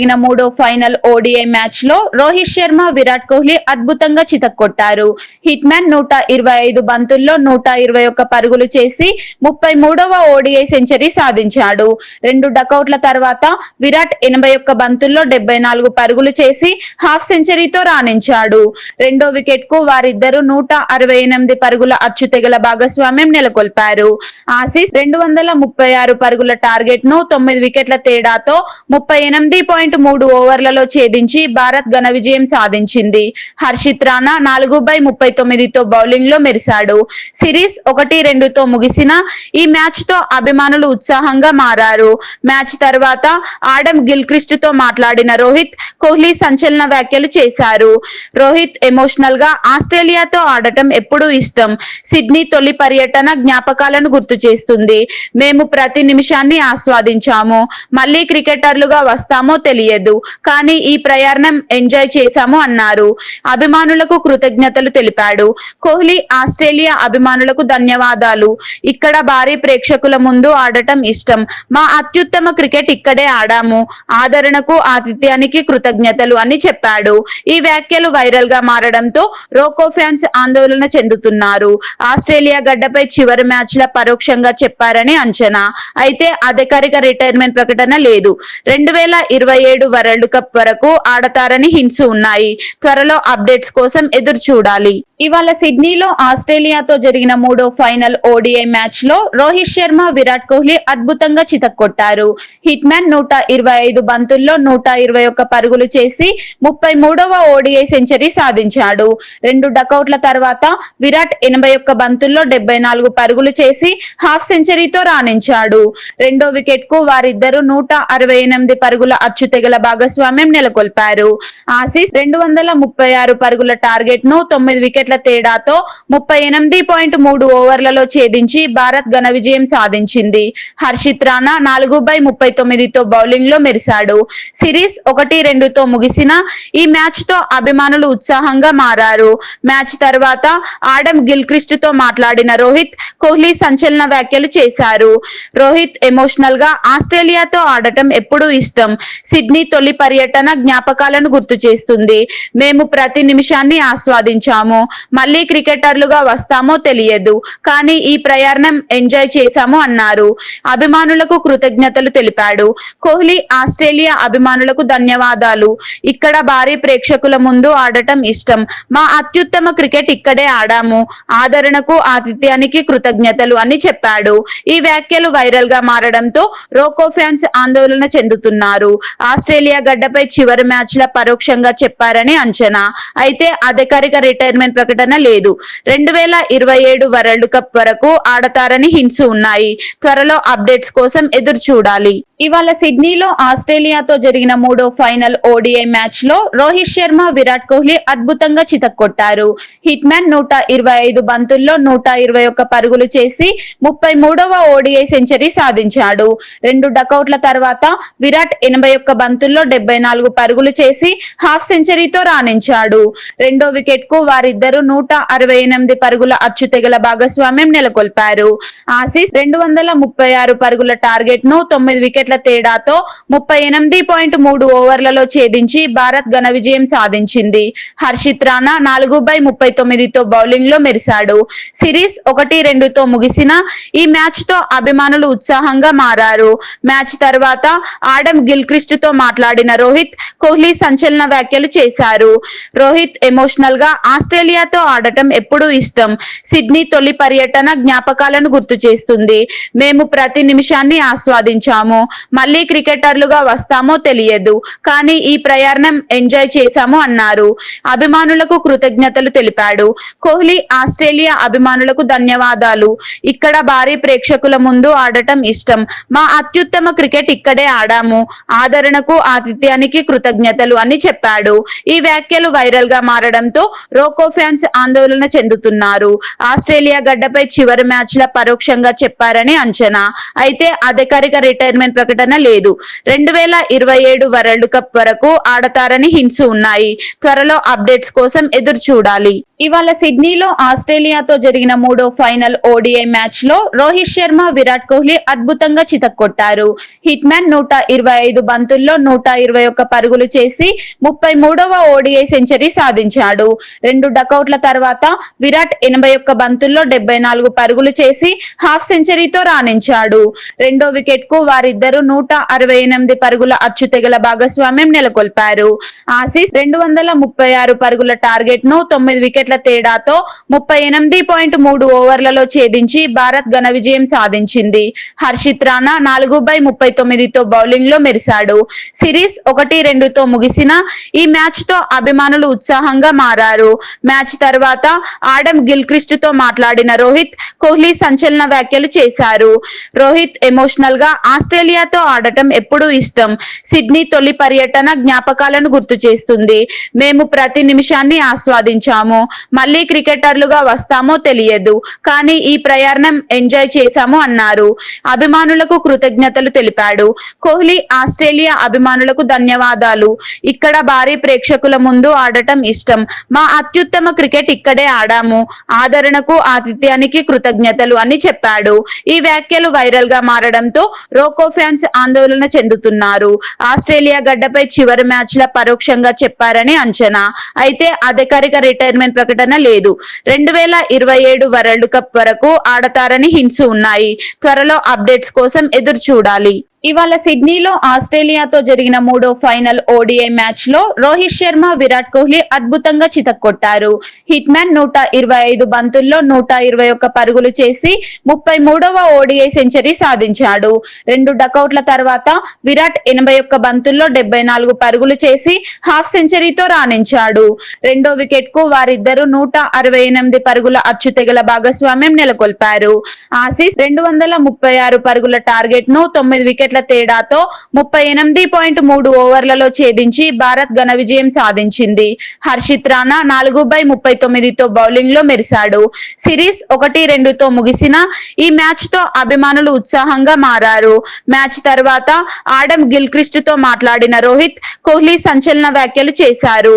జరిగిన మూడో final ODI మ్యాచ్లో రోహిత్ శర్మ విరాట్ కోహ్లీ అద్భుతంగా చితక్కొట్టారు. హిట్ మ్యాన్ నూట ఇరవై ఐదు బంతుల్లో నూట ఇరవై ఒక్క పరుగులు చేసి ముప్పై మూడవ ఓడిఐ సెంచరీ సాధించాడు. రెండు డకౌట్ల తర్వాత విరాట్ ఎనభై ఒక్క బంతుల్లో డెబ్బై నాలుగు పరుగులు చేసి హాఫ్ సెంచరీతో రాణించాడు. రెండో వికెట్కు వారిద్దరూ నూట అరవై ఎనిమిది పరుగుల అచ్చుతెగల భాగస్వామ్యం నెలకొల్పారు. ఆసీస్ రెండు వందల ముప్పై ఆరు పరుగుల టార్గెట్ను తొమ్మిది వికెట్ల తేడాతో ముప్పై ఎనిమిది పాయింట్ మూడు ఓవర్లలో ఛేదించి భారత్ ఘన విజయం సాధించింది. హర్షిత్ రాణా నాలుగు బై ముప్పై తొమ్మిదితో బౌలింగ్లో మెరిశాడు. సిరీస్ ఒకటి రెండుతో ముగిసిన ఈ మ్యాచ్తో అభిమానులు ఉత్సాహంగా మారారు. మ్యాచ్ తర్వాత ఆడమ్ గిల్క్రిస్ట్తో మాట్లాడిన రోహిత్ కోహ్లీ సంచలన వ్యాఖ్యలు చేశారు. రోహిత్ ఎమోషనల్గా ఆస్ట్రేలియాతో ఆడటం ఎప్పుడూ ఇష్టం. సిడ్నీ తొలి పర్యటన జ్ఞాపకాలను గుర్తు చేస్తుంది. మేము ప్రతి నిమిషాన్ని ఆస్వాదించాము. మళ్ళీ క్రికెటర్లుగా వస్తామో తెలియదు కానీ ఈ ప్రయాణం ఎంజాయ్ చేశాము అన్నారు. అభిమానులకు కృతజ్ఞతలు తెలిపాడు. కోహ్లీ ఆస్ట్రేలియా అభిమానులకు ధన్యవాదాలు. ఇక్కడ భారీ ప్రేక్షకుల ముందు ఆడటం ఇష్టం. మా అత్యుత్తమ క్రికెట్ ఇక్కడే ఆడాము. ఆదరణకు ఆతిథ్యానికి కృతజ్ఞతలు అని చెప్పాడు. ఈ వ్యాఖ్యలు వైరల్గా మారడంతో రోకో ఫ్యాన్స్ ఆందోళన చెందుతున్నారు. ఆస్ట్రేలియా గడ్డపై చివరి మ్యాచ్ ల పరోక్షంగా చెప్పారని అంచనా. అయితే అధికారిక రిటైర్మెంట్ ప్రకటన లేదు. రెండు వేల ఇరవై ఏడు వరల్డ్ కప్ వరకు ఆడతారని హింట్స్ ఉన్నాయి. త్వరలో అప్డేట్స్ కోసం ఎదురు చూడాలి. ఇవాళ సిడ్నీలో ఆస్ట్రేలియాతో జరిగిన మూడో ఫైనల్ ఓడిఐ మ్యాచ్లో రోహిత్ శర్మ విరాట్ కోహ్లీ అద్భుతంగా చితక్కొట్టారు. హిట్ మ్యాన్ నూట ఇరవై ఐదు బంతుల్లో నూట ఇరవై ఒక్క పరుగులు చేసి ముప్పై మూడవ ఓడిఐ సెంచరీ సాధించాడు. రెండు డకౌట్ల తర్వాత విరాట్ ఎనభై ఒక్క బంతుల్లో డెబ్బై నాలుగు పరుగులు చేసి హాఫ్ సెంచరీతో రాణించాడు. రెండో వికెట్కు వారిద్దరూ నూట అరవై ఎనిమిది పరుగుల తెగల భాగస్వామ్యం నెలకొల్పారు. ఆసీస్ రెండు వందల ముప్పై ఆరు పరుగుల టార్గెట్ను తొమ్మిది వికెట్ల తేడాతో ముప్పై ఎనిమిది పాయింట్ మూడు ఓవర్లలో ఛేదించి భారత్ ఘన విజయం సాధించింది. హర్షిత్ రాణా నాలుగు బై ముప్పై తొమ్మిదితో బౌలింగ్లో మెరిశాడు. సిరీస్ ఒకటి రెండుతో ముగిసిన ఈ మ్యాచ్తో అభిమానులు ఉత్సాహంగా మారారు. మ్యాచ్ తర్వాత ఆడమ్ గిల్క్రిస్ట్తో మాట్లాడిన రోహిత్ కోహ్లీ సంచలన వ్యాఖ్యలు చేశారు. రోహిత్ ఎమోషనల్గా ఆస్ట్రేలియాతో ఆడటం ఎప్పుడూ ఇష్టం. సిడ్నీ తొలి పర్యటన జ్ఞాపకాలను గుర్తు చేస్తుంది. మేము ప్రతి నిమిషాన్ని ఆస్వాదించాము. మళ్ళీ క్రికెటర్లుగా వస్తామో తెలియదు. కానీ ఈ ప్రయాణం ఎంజాయ్ చేశాము అన్నారు. అభిమానులకు కృతజ్ఞతలు తెలిపాడు. కోహ్లీ ఆస్ట్రేలియా అభిమానులకు ధన్యవాదాలు. ఇక్కడ భారీ ప్రేక్షకుల ముందు ఆడటం ఇష్టం. మా అత్యుత్తమ క్రికెట్ ఇక్కడే ఆడాము. ఆదరణకు ఆతిథ్యానికి కృతజ్ఞతలు అని చెప్పాడు. ఈ వ్యాఖ్యలు వైరల్గా మారడంతో రోకో ఫ్యాన్స్ ఆందోళన చెందుతున్నారు. ఆస్ట్రేలియా గడ్డపై చివరి మ్యాచ్ పరోక్షంగా చెప్పారని అంచనా. అయితే అధికారిక రిటైర్మెంట్ ప్రకటన లేదు. రెండు వేల ఇరవై ఏడు వరల్డ్ కప్ వరకు ఆడతారని హింట్స్ ఉన్నాయి. త్వరలో అప్డేట్స్ కోసం ఎదురు చూడాలి. ఇవాళ సిడ్నీలో ఆస్ట్రేలియాతో జరిగిన మూడో ఫైనల్ ఓడిఐ మ్యాచ్లో రోహిత్ శర్మ విరాట్ కోహ్లీ అద్భుతంగా చితక్కొట్టారు. హిట్ మ్యాన్ నూట ఇరవై ఐదు బంతుల్లో నూట ఇరవై ఒక్క పరుగులు చేసి ముప్పై మూడవ ఓడిఐ సెంచరీ సాధించాడు. రెండు డకౌట్ల తర్వాత విరాట్ ఎనభై ఒక్క బంతుల్లో డెబ్బై నాలుగు పరుగులు చేసి హాఫ్ సెంచరీతో రాణించాడు. రెండో వికెట్కు వారిద్దరూ నూట అరవై ఎనిమిది పరుగుల అచ్చుతెగల భాగస్వామ్యం నెలకొల్పారు. ఆసీస్ రెండు వందల ముప్పై ఆరు పరుగుల టార్గెట్ను తొమ్మిది వికెట్ల తేడాతో ముప్పై ఎనిమిది పాయింట్ మూడు ఓవర్లలో ఛేదించి భారత్ ఘన విజయం సాధించింది. హర్షిత్ రాణా నాలుగు బై ముప్పై తొమ్మిదితో బౌలింగ్లో మెరిశాడు. సిరీస్ ఒకటి రెండుతో ముగిసిన ఈ మ్యాచ్తో అభిమానులు ఉత్సాహంగా మారారు. మ్యాచ్ తర్వాత ఆడమ్ గిల్క్రిస్ట్తో మాట్లాడిన రోహిత్ కోహ్లీ సంచలన వ్యాఖ్యలు చేశారు. రోహిత్ ఎమోషనల్గా ఆస్ట్రేలియాతో ఆడటం ఎప్పుడూ ఇష్టం. సిడ్నీ తొలి పర్యటన జ్ఞాపకాలను గుర్తు చేస్తుంది. మేము ప్రతి నిమిషాన్ని ఆస్వాదించాము. మళ్ళీ క్రికెటర్లుగా వస్తామో తెలియదు. కానీ ఈ ప్రయాణం ఎంజాయ్ చేశాము అన్నారు. అభిమానులకు కృతజ్ఞతలు తెలిపాడు. కోహ్లీ ఆస్ట్రేలియా అభిమానులకు ధన్యవాదాలు. ఇక్కడ భారీ ప్రేక్షకుల ముందు ఆడటం ఇష్టం. మా అత్యుత్తమ క్రికెట్ ఇక్కడే ఆడాము. ఆదరణ ఆదరణకు ఆతిథ్యానికి కృతజ్ఞతలు అని చెప్పాడు. ఈ వ్యాఖ్యలు వైరల్గా మారడంతో రోకో ఫ్యాన్స్ ఆందోళన చెందుతున్నారు. ఆస్ట్రేలియా గడ్డపై చివరి మ్యాచ్ పరోక్షంగా చెప్పారని అంచనా. అయితే అధికారిక రిటైర్మెంట్ ప్రకటన లేదు. రెండు వేల ఇరవై ఏడు వరల్డ్ కప్ వరకు ఆడతారని హింట్స్ ఉన్నాయి. త్వరలో అప్డేట్స్ కోసం ఎదురు చూడాలి. ఇవాళ సిడ్నీలో ఆస్ట్రేలియాతో జరిగిన మూడో ఫైనల్ ఓడిఐ మ్యాచ్లో రోహిత్ శర్మ విరాట్ కోహ్లీ అద్భుతంగా చితక్కొట్టారు. హిట్ మ్యాన్ నూట ఇరవై ఐదు బంతుల్లో బంతుల్లో నూట ఇరవై ఒక్క పరుగులు చేసి ముప్పై మూడవ ఓడిఐ సెంచరీ సాధించాడు. రెండు డకౌట్ల తర్వాత విరాట్ ఎనభై ఒక్క బంతుల్లో డెబ్బై నాలుగు పరుగులు చేసి హాఫ్ సెంచరీతో రాణించాడు. రెండో వికెట్కు వారిద్దరూ నూట అరవై ఎనిమిది పరుగుల అచ్చుతెగల భాగస్వామ్యం నెలకొల్పారు. ఆసీస్ రెండు వందల ముప్పై ఆరు పరుగుల టార్గెట్ను తొమ్మిది వికెట్ల తేడాతో ముప్పై ఎనిమిది పాయింట్ మూడు ఓవర్లలో ఛేదించి భారత్ ఘన విజయం సాధించింది. హర్షిత్ రాణా నాలుగు బై ముప్పై తొమ్మిదితో బౌలింగ్లో మెరిశాడు. సిరీస్ ఒకటి రెండుతో ముగిసిన ఈ మ్యాచ్తో అభిమానులు ఉత్సాహంగా మారారు. మ్యాచ్ తర్వాత ఆడమ్ గిల్క్రిస్ట్తో మాట్లాడిన రోహిత్ కోహ్లీ సంచలన వ్యాఖ్యలు చేశారు. రోహిత్ ఎమోషనల్గా ఆస్ట్రేలియాతో ఆడటం ఎప్పుడూ ఇష్టం. సిడ్నీ తొలి పర్యటన జ్ఞాపకాలను గుర్తు చేస్తుంది. మేము ప్రతి నిమిషాన్ని ఆస్వాదించాము. మళ్ళీ క్రికెటర్లుగా వస్తామో తెలియదు. కానీ ఈ ప్రయాణం ఎంజాయ్ చేశాము అన్నారు. అభిమానులకు కృతజ్ఞతలు తెలిపాడు. కోహ్లీ ఆస్ట్రేలియా అభిమానులకు ధన్యవాదాలు. ఇక్కడ భారీ ప్రేక్షకుల ముందు ఆడటం ఇష్టం. మా అత్యుత్తమ క్రికెట్ ఇక్కడే ఆడాము. ఆదరణకు ఆతిథ్యానికి కృతజ్ఞతలు అని చెప్పాడు. ఈ వ్యాఖ్యలు వైరల్గా మారడంతో రోకో ఫ్యాన్స్ ఆందోళన చెందుతున్నారు. ఆస్ట్రేలియా గడ్డపై చివరి మ్యాచ్ ల పరోక్షంగా చెప్పారని అంచనా. అయితే అధికారిక రిటైర్మెంట్ ప్రకటన లేదు. రెండు వేల ఇరవై ఏడు వరల్డ్ కప్ వరకు ఆడతారని హింట్స్ ఉన్నాయి. త్వరలో అప్డేట్స్ కోసం ఎదురు చూడాలి ఇవాళ సిడ్నీలో ఆస్ట్రేలియాతో జరిగిన మూడో ఫైనల్ ఓడిఐ మ్యాచ్లో రోహిత్ శర్మ విరాట్ కోహ్లీ అద్భుతంగా చితక్కొట్టారు. హిట్ మ్యాన్ నూట ఇరవై ఐదు బంతుల్లో నూట ఇరవై ఒక్క పరుగులు చేసి ముప్పై మూడవ ఓడిఐ సెంచరీ సాధించాడు. రెండు డకౌట్ల తర్వాత విరాట్ ఎనభై ఒక్క బంతుల్లో డెబ్బై నాలుగు పరుగులు చేసి హాఫ్ సెంచరీతో రాణించాడు. రెండో వికెట్కు వారిద్దరూ నూట అరవై ఎనిమిది పరుగుల అచ్చుతెగల భాగస్వామ్యం నెలకొల్పారు. ఆసీస్ రెండు వందల ముప్పై ఆరు పరుగుల టార్గెట్ను తొమ్మిది వికెట్ల తేడాతో ముప్పై ఎనిమిది పాయింట్ మూడు ఓవర్లలో ఛేదించి భారత్ ఘన విజయం సాధించింది. హర్షిత్ రాణా నాలుగు బై ముప్పై తొమ్మిదితో బౌలింగ్లో మెరిశాడు. సిరీస్ ఒకటి రెండుతో ముగిసిన ఈ మ్యాచ్తో అభిమానులు ఉత్సాహంగా మారారు. మ్యాచ్ తర్వాత ఆడమ్ గిల్క్రిస్ట్తో మాట్లాడిన రోహిత్ కోహ్లీ సంచలన వ్యాఖ్యలు చేశారు.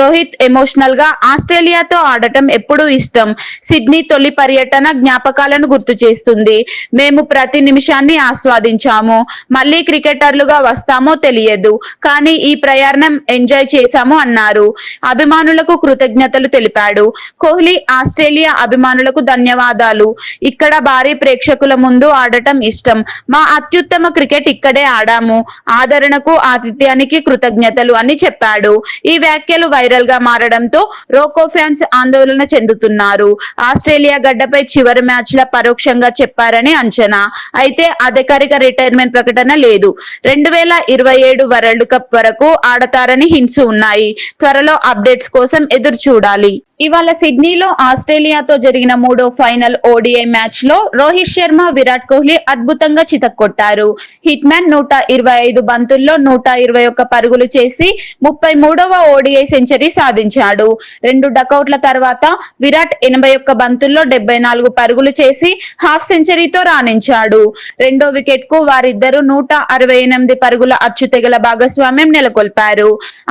రోహిత్ ఎమోషనల్గా ఆస్ట్రేలియాతో ఆడటం ఎప్పుడూ ఇష్టం. సిడ్నీ తొలి పర్యటన జ్ఞాపకాలను గుర్తు చేస్తుంది. మేము ప్రతి నిమిషాన్ని ఆస్వాదించాము. మళ్ళీ క్రికెటర్లుగా వస్తామో తెలియదు. కానీ ఈ ప్రయాణం ఎంజాయ్ చేశాము అన్నారు. అభిమానులకు కృతజ్ఞతలు తెలిపాడు. కోహ్లీ ఆస్ట్రేలియా అభిమానులకు ధన్యవాదాలు. ఇక్కడ భారీ ప్రేక్షకుల ముందు ఆడటం ఇష్టం. మా అత్యుత్తమ క్రికెట్ ఇక్కడే ఆడాము. ఆదరణకు ఆతిథ్యానికి కృతజ్ఞతలు అని చెప్పాడు. ఈ వ్యాఖ్యలు వైరల్గా మారడంతో రోకో ఫ్యాన్స్ ఆందోళన చెందుతున్నారు. ఆస్ట్రేలియా గడ్డపై చివరి మ్యాచ్ల పరోక్షంగా చెప్పారని అంచనా. అయితే అధికారిక రిటైర్మెంట్ ప్రకటన లేదు. రెండు వేల ఇరవై ఏడు వరల్డ్ కప్ వరకు ఆడతారని హింట్స్ ఉన్నాయి. త్వరలో అప్డేట్స్ కోసం ఎదురు చూడాలి ఇవాళ సిడ్నీలో ఆస్ట్రేలియాతో జరిగిన మూడో ఫైనల్ ఓడిఐ మ్యాచ్లో రోహిత్ శర్మ విరాట్ కోహ్లీ అద్భుతంగా చితక్కొట్టారు. హిట్ మ్యాన్ నూట ఇరవై ఐదు బంతుల్లో నూట ఇరవై ఒక్క పరుగులు చేసి ముప్పై మూడవ ఓడిఐ సెంచరీ సాధించాడు. రెండు డకౌట్ల తర్వాత విరాట్ ఎనభై ఒక్క బంతుల్లో డెబ్బై నాలుగు పరుగులు చేసి హాఫ్ సెంచరీతో రాణించాడు. రెండో వికెట్కు వారిద్దరూ నూట అరవై ఎనిమిది పరుగుల అచ్చుతెగల భాగస్వామ్యం నెలకొల్పారు.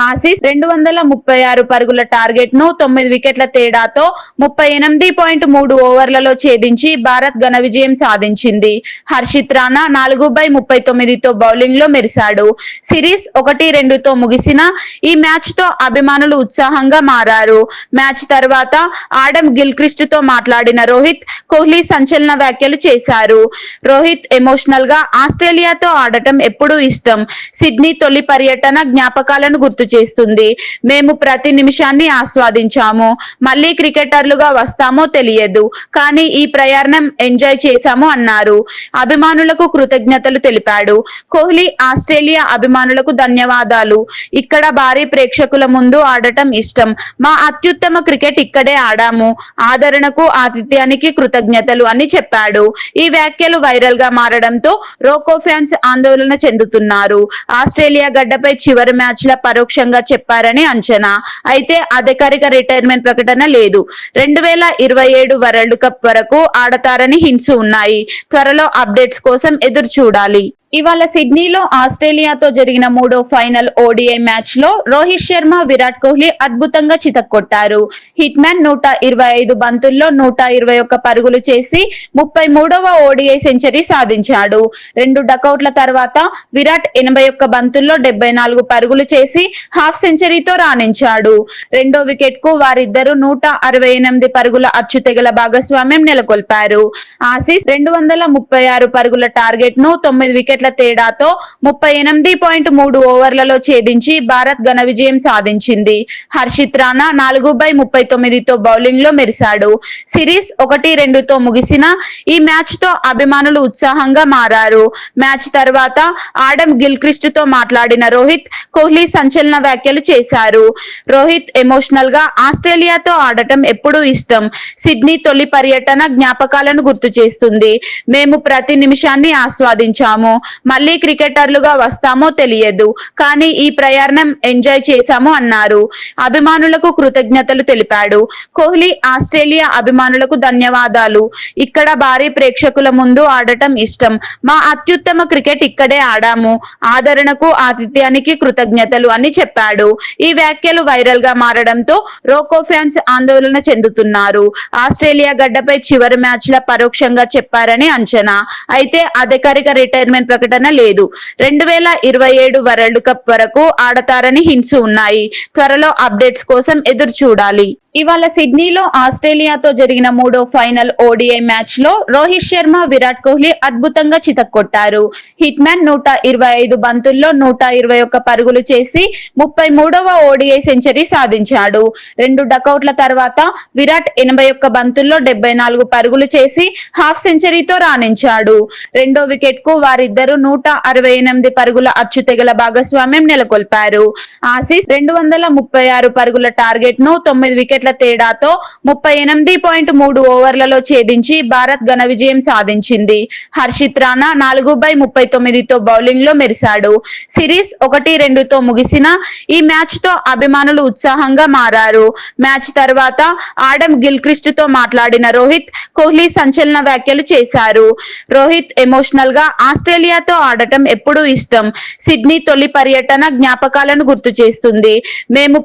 ఆసీస్ రెండు వందల ముప్పై ఆరు పరుగుల టార్గెట్ను తొమ్మిది వికెట్ల తేడాతో ముప్పై ఎనిమిది పాయింట్ మూడు ఓవర్లలో ఛేదించి భారత్ ఘన విజయం సాధించింది. హర్షిత్ రాణా నాలుగు బై ముప్పై తొమ్మిదితో బౌలింగ్లో మెరిశాడు. సిరీస్ ఒకటి రెండుతో ముగిసిన ఈ మ్యాచ్తో అభిమానులు ఉత్సాహంగా మారారు. మ్యాచ్ తర్వాత ఆడమ్ గిల్క్రిస్ట్తో మాట్లాడిన రోహిత్ కోహ్లీ సంచలన వ్యాఖ్యలు చేశారు. రోహిత్ ఎమోషనల్గా ఆస్ట్రేలియాతో ఆడటం ఎప్పుడూ ఇష్టం. సిడ్నీ తొలి పర్యటన జ్ఞాపకాలను గుర్తు చేస్తుంది. మేము ప్రతి నిమిషాన్ని ఆస్వాదించాము. మళ్ళీ క్రికెటర్లుగా వస్తామో తెలియదు. కానీ ఈ ప్రయాణం ఎంజాయ్ చేశాము అన్నారు. అభిమానులకు కృతజ్ఞతలు తెలిపాడు. కోహ్లీ ఆస్ట్రేలియా అభిమానులకు ధన్యవాదాలు. ఇక్కడ భారీ ప్రేక్షకుల ముందు ఆడటం ఇష్టం. మా అత్యుత్తమ క్రికెట్ ఇక్కడే ఆడాము. ఆదరణకు ఆతిథ్యానికి కృతజ్ఞతలు అని చెప్పాడు. ఈ వ్యాఖ్యలు వైరల్గా మారడంతో రోకో ఫ్యాన్స్ ఆందోళన చెందుతున్నారు. ఆస్ట్రేలియా గడ్డపై చివరి మ్యాచ్ ల పరోక్షంగా చెప్పారని అంచనా. అయితే అధికారిక రిటైర్మెంట్ ప్రకటన లేదు. రెండు వేల ఇరవై ఏడు వరల్డ్ కప్ వరకు ఆడతారని హింట్స్ ఉన్నాయి. త్వరలో అప్డేట్స్ కోసం ఎదురు చూడాలి ఇవాళ సిడ్నీలో ఆస్ట్రేలియాతో జరిగిన మూడో ఫైనల్ ఓడిఐ మ్యాచ్లో రోహిత్ శర్మ విరాట్ కోహ్లీ అద్భుతంగా చితక్కొట్టారు. హిట్ మ్యాన్ నూట ఇరవై ఐదు బంతుల్లో నూట ఇరవై ఒక్క పరుగులు చేసి ముప్పై మూడవ ఓడిఐ సెంచరీ సాధించాడు. రెండు డకౌట్ల తర్వాత విరాట్ ఎనభై ఒక్క బంతుల్లో డెబ్బై నాలుగు పరుగులు చేసి హాఫ్ సెంచరీతో రాణించాడు. రెండో వికెట్కు వారిద్దరూ నూట అరవై ఎనిమిది పరుగుల అచ్చుతెగల భాగస్వామ్యం నెలకొల్పారు. ఆసీస్ రెండు వందల ముప్పై ఆరు పరుగుల టార్గెట్ను తొమ్మిది వికెట్ వికెట్ల తేడాతో ముప్పై ఎనిమిది పాయింట్ మూడు ఓవర్లలో ఛేదించి భారత్ ఘన విజయం సాధించింది. హర్షిత్ రాణా నాలుగు బై ముప్పై తొమ్మిదితో బౌలింగ్లో మెరిశాడు. సిరీస్ ఒకటి రెండుతో ముగిసిన ఈ మ్యాచ్తో అభిమానులు ఉత్సాహంగా మారారు. మ్యాచ్ తర్వాత ఆడమ్ గిల్క్రిస్ట్తో మాట్లాడిన రోహిత్ కోహ్లీ సంచలన వ్యాఖ్యలు చేశారు. రోహిత్ ఎమోషనల్గా ఆస్ట్రేలియాతో ఆడటం ఎప్పుడూ ఇష్టం. సిడ్నీ తొలి పర్యటన జ్ఞాపకాలను గుర్తు చేస్తుంది. మేము ప్రతి నిమిషాన్ని ఆస్వాదించాము. మళ్ళీ క్రికెటర్లుగా వస్తామో తెలియదు. కానీ ఈ ప్రయాణం ఎంజాయ్ చేశాము అన్నారు. అభిమానులకు కృతజ్ఞతలు తెలిపాడు. కోహ్లీ ఆస్ట్రేలియా అభిమానులకు ధన్యవాదాలు. ఇక్కడ భారీ ప్రేక్షకుల ముందు ఆడటం ఇష్టం. మా అత్యుత్తమ క్రికెట్ ఇక్కడే ఆడాము. ఆదరణకు ఆతిథ్యానికి కృతజ్ఞతలు అని చెప్పాడు. ఈ వ్యాఖ్యలు వైరల్గా మారడంతో రోకో ఫ్యాన్స్ ఆందోళన చెందుతున్నారు. ఆస్ట్రేలియా గడ్డపై చివరి మ్యాచ్ పరోక్షంగా చెప్పారని అంచనా. అయితే అధికారిక రిటైర్మెంట్ ప్రకటన లేదు. రెండు వేల ఇరవై ఏడు వరల్డ్ కప్ వరకు ఆడతారని హింట్స్ ఉన్నాయి. త్వరలో అప్డేట్స్ కోసం ఎదురు చూడాలి ఇవాళ సిడ్నీలో ఆస్ట్రేలియాతో జరిగిన మూడో ఫైనల్ ఓడిఐ మ్యాచ్లో రోహిత్ శర్మ విరాట్ కోహ్లీ అద్భుతంగా చితక్కొట్టారు. హిట్ మ్యాన్ నూట ఇరవై ఐదు బంతుల్లో నూట ఇరవై ఒక్క పరుగులు చేసి ముప్పై మూడవ ఓడిఐ సెంచరీ సాధించాడు. రెండు డకౌట్ల తర్వాత విరాట్ ఎనభై ఒక్క బంతుల్లో డెబ్బై నాలుగు పరుగులు చేసి హాఫ్ సెంచరీతో రాణించాడు. రెండో వికెట్కు వారిద్దరూ నూట అరవై ఎనిమిది పరుగుల అచ్చుతెగల భాగస్వామ్యం నెలకొల్పారు. ఆసీస్ రెండు వందల ముప్పై ఆరు పరుగుల టార్గెట్ను తొమ్మిది వికెట్ వికెట్ల తేడాతో ముప్పై ఎనిమిది పాయింట్ మూడు ఓవర్లలో ఛేదించి భారత్ ఘన విజయం సాధించింది. హర్షిత్ రాణా నాలుగు బై ముప్పై తొమ్మిదితో బౌలింగ్లో మెరిశాడు. సిరీస్ ఒకటి రెండుతో ముగిసిన ఈ మ్యాచ్తో అభిమానులు ఉత్సాహంగా మారారు. మ్యాచ్ తర్వాత ఆడమ్ గిల్క్రిస్ట్తో మాట్లాడిన రోహిత్ కోహ్లీ సంచలన వ్యాఖ్యలు చేశారు. రోహిత్ ఎమోషనల్గా ఆస్ట్రేలియాతో ఆడటం ఎప్పుడూ ఇష్టం. సిడ్నీ తొలి పర్యటన జ్ఞాపకాలను గుర్తు చేస్తుంది. మేము